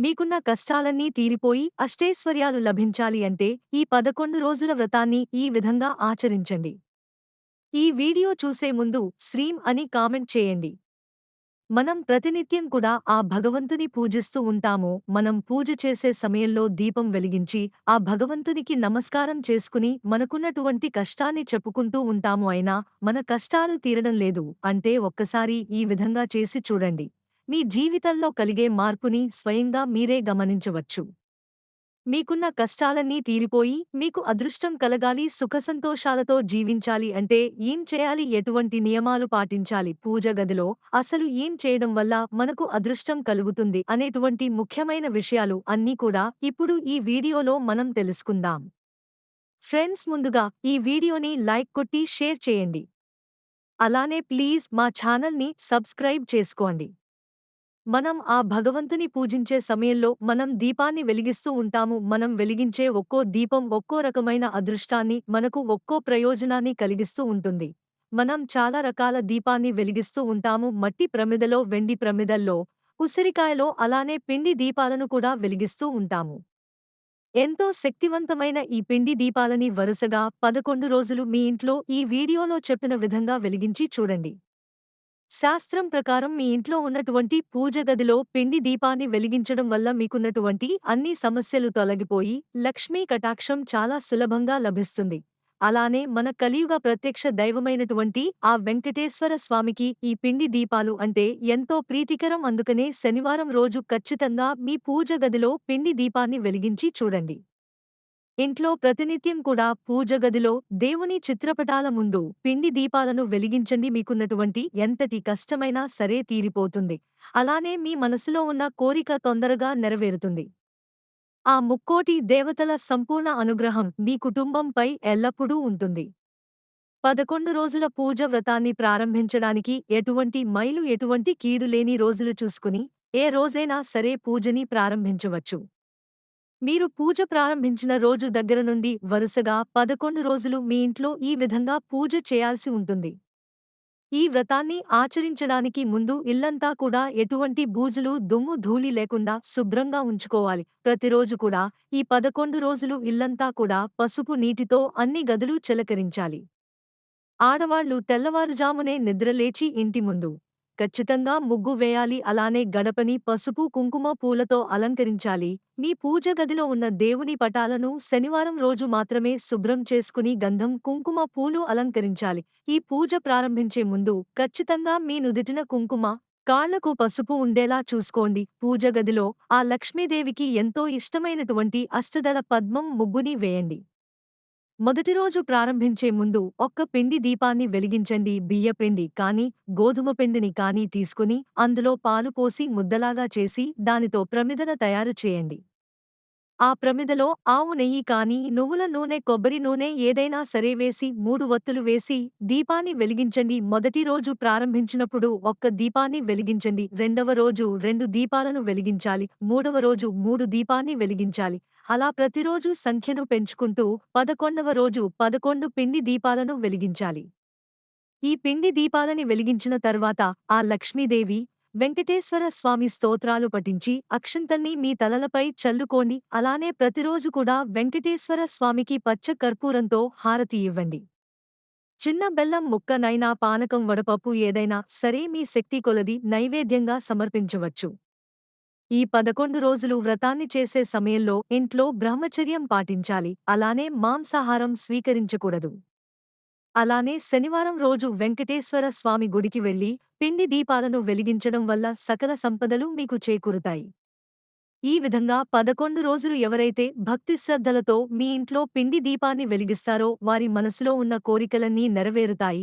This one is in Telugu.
మీకున్న కష్టాలన్నీ తీరిపోయి అష్టైశ్వర్యాలు లభించాలి అంటే ఈ పదకొండు రోజుల వ్రతాన్ని ఈ విధంగా ఆచరించండి. ఈ వీడియో చూసే ముందు శ్రీం అని కామెంట్ చేయండి. మనం ప్రతినిత్యం కూడా ఆ భగవంతుని పూజిస్తూ ఉంటాము. మనం పూజ చేసే సమయంలో దీపం వెలిగించి ఆ భగవంతునికి నమస్కారం చేసుకుని మనకున్నటువంటి కష్టాన్ని చెప్పుకుంటూ ఉంటాము అయినా మన కష్టాలు తీరడం లేదు. అంటే ఒక్కసారి ఈ విధంగా చేసి చూడండి. మీ జీవితంలో కలిగే మార్పుని స్వయంగా మీరే గమనించవచ్చు. మీకున్న కష్టాలన్నీ తీరిపోయి మీకు అదృష్టం కలగాలి సుఖసంతోషాలతో జీవించాలి అంటే ఏం చేయాలి ఎటువంటి నియమాలు పాటించాలి పూజ గదిలో అసలు ఏం చేయడం వల్ల మనకు అదృష్టం కలుగుతుంది అనేటువంటి ముఖ్యమైన విషయాలు అన్నీ కూడా ఇప్పుడు ఈ వీడియోలో మనం తెలుసుకుందాం. ఫ్రెండ్స్ ముందుగా ఈ వీడియోని లైక్ కొట్టి షేర్ చేయండి. అలానే ప్లీజ్ మా ఛానల్ని సబ్స్క్రైబ్ చేసుకోండి. మనం ఆ భగవంతుని పూజించే సమయంలో మనం దీపాన్ని వెలిగిస్తూ ఉంటాము. మనం వెలిగించే ఒక్కో దీపం ఒక్కో రకమైన అదృష్టాన్ని మనకు ఒక్కో ప్రయోజనాన్ని కలిగిస్తూ ఉంటుంది. మనం చాలా రకాల దీపాన్ని వెలిగిస్తూ ఉంటాము. మట్టి ప్రమిదలో వెండి ప్రమిదల్లో ఉసిరికాయలో అలానే పిండి దీపాలను కూడా వెలిగిస్తూ ఉంటాము. ఎంతో శక్తివంతమైన ఈ పిండి దీపాలని వరుసగా పదకొండు రోజులు మీ ఇంట్లో ఈ వీడియోలో చెప్పిన విధంగా వెలిగించి చూడండి. శాస్త్రం ప్రకారం మీ ఇంట్లో ఉన్నటువంటి పూజ గదిలో పిండి దీపాన్ని వెలిగించడం వల్ల మీకున్నటువంటి అన్ని సమస్యలు తొలగిపోయి లక్ష్మీ కటాక్షం చాలా సులభంగా లభిస్తుంది. అలానే మన కలియుగ ప్రత్యక్ష దైవమైనటువంటి ఆ వెంకటేశ్వర స్వామికి ఈ పిండి దీపాలు అంటే ఎంతో ప్రీతికరం. అందుకనే శనివారం రోజు ఖచ్చితంగా మీ పూజ గదిలో పిండి దీపాన్ని వెలిగించి చూడండి. ఇంట్లో ప్రతినిత్యం కూడా పూజ గదిలో దేవుని చిత్రపటాల ముందు పిండి దీపాలను వెలిగించండి మీకున్నటువంటి ఎంతటి కష్టమైనా సరే తీరిపోతుంది. అలానే మీ మనసులో ఉన్న కోరిక తొందరగా నెరవేరుతుంది. ఆ ముక్కోటి దేవతల సంపూర్ణ అనుగ్రహం మీ కుటుంబంపై ఎల్లప్పుడూ ఉంటుంది. పదకొండు రోజుల పూజ వ్రతాన్ని ప్రారంభించడానికి ఎటువంటి మైలు ఎటువంటి కీడు లేని రోజులు చూసుకుని ఏ రోజైనా సరే పూజని ప్రారంభించవచ్చు. మీరు పూజ ప్రారంభించిన రోజు దగ్గర నుండి వరుసగా పదకొండు రోజులు మీ ఇంట్లో ఈ విధంగా పూజ చేయాల్సి ఉంటుంది. ఈ వ్రతాన్ని ఆచరించడానికి ముందు ఇల్లంతా కూడా ఎటువంటి బూజులు దుమ్ము ధూళి లేకుండా శుభ్రంగా ఉంచుకోవాలి. ప్రతిరోజు కూడా ఈ పదకొండు రోజులు ఇల్లంతా కూడా పసుపు నీటితో అన్ని గదులు చిలకరించాలి. ఆడవాళ్ళు తెల్లవారుజామునే నిద్రలేచి ఇంటి ముందు ఖచ్చితంగా ముగ్గు వేయాలి అలానే గడపని పసుపు కుంకుమ పూలతో అలంకరించాలి. మీ పూజ గదిలో ఉన్న దేవుని పటాలను శనివారం రోజు మాత్రమే శుభ్రం చేసుకుని గంధం కుంకుమ పూలు అలంకరించాలి. ఈ పూజ ప్రారంభించే ముందు ఖచ్చితంగా మీ నుదుటిన కుంకుమ కాళ్ళకు పసుపు ఉండేలా చూసుకోండి. పూజ గదిలో ఆ లక్ష్మీదేవికి ఎంతో ఇష్టమైనటువంటి అష్టదళ పద్మం ముగ్గుని వేయండి. మొదటి రోజు ప్రారంభించే ముందు ఒక్క పిండి దీపాన్ని వెలిగించండి బియ్యపిండి కానీ గోధుమ పిండిని కానీ తీసుకుని అందులో పాలు పోసి ముద్దలాగా చేసి దానితో ప్రమిదన తయారు చేయండి. ఆ ప్రమిదలో ఆవు నెయ్యి కానీ నువ్వుల నూనె కొబ్బరి నూనె ఏదైనా సరే వేసి మూడు వత్తులు వేసి దీపాన్ని వెలిగించండి. మొదటి రోజు ప్రారంభించినప్పుడు ఒక్క దీపాన్ని వెలిగించండి. రెండవ రోజు రెండు దీపాలను వెలిగించాలి. మూడవ రోజు మూడు దీపాన్ని వెలిగించాలి. అలా ప్రతిరోజు సంఖ్యను పెంచుకుంటూ పదకొండవ రోజు పదకొండు పిండి దీపాలను వెలిగించాలి. ఈ పిండి దీపాలని వెలిగించిన తర్వాత ఆ లక్ష్మీదేవి వెంకటేశ్వర స్వామి స్తోత్రాలు పఠించి అక్షంతల్ని మీ తలలపై చల్లుకోండి. అలానే ప్రతిరోజు కూడా వెంకటేశ్వర స్వామికి పచ్చ కర్పూరంతో హారతి ఇవ్వండి. చిన్న బెల్లం ముక్కనైనా పానకం వడపప్పు ఏదైనా సరే మీ శక్తి కొలది నైవేద్యంగా సమర్పించవచ్చు. ఈ పదకొండు రోజులు వ్రతాన్ని చేసే సమయంలో ఇంట్లో బ్రహ్మచర్యం పాటించాలి. అలానే మాంసాహారం స్వీకరించకూడదు. అలానే శనివారం రోజు వెంకటేశ్వర స్వామి గుడికి వెళ్ళి పిండి దీపాలను వెలిగించడం వల్ల సకల సంపదలు మీకు చేకూరుతాయి. ఈ విధంగా పదకొండు రోజులు ఎవరైతే భక్తి శ్రద్ధలతో మీ ఇంట్లో పిండి దీపాన్ని వెలిగిస్తారో వారి మనసులో ఉన్న కోరికలన్నీ నెరవేరుతాయి.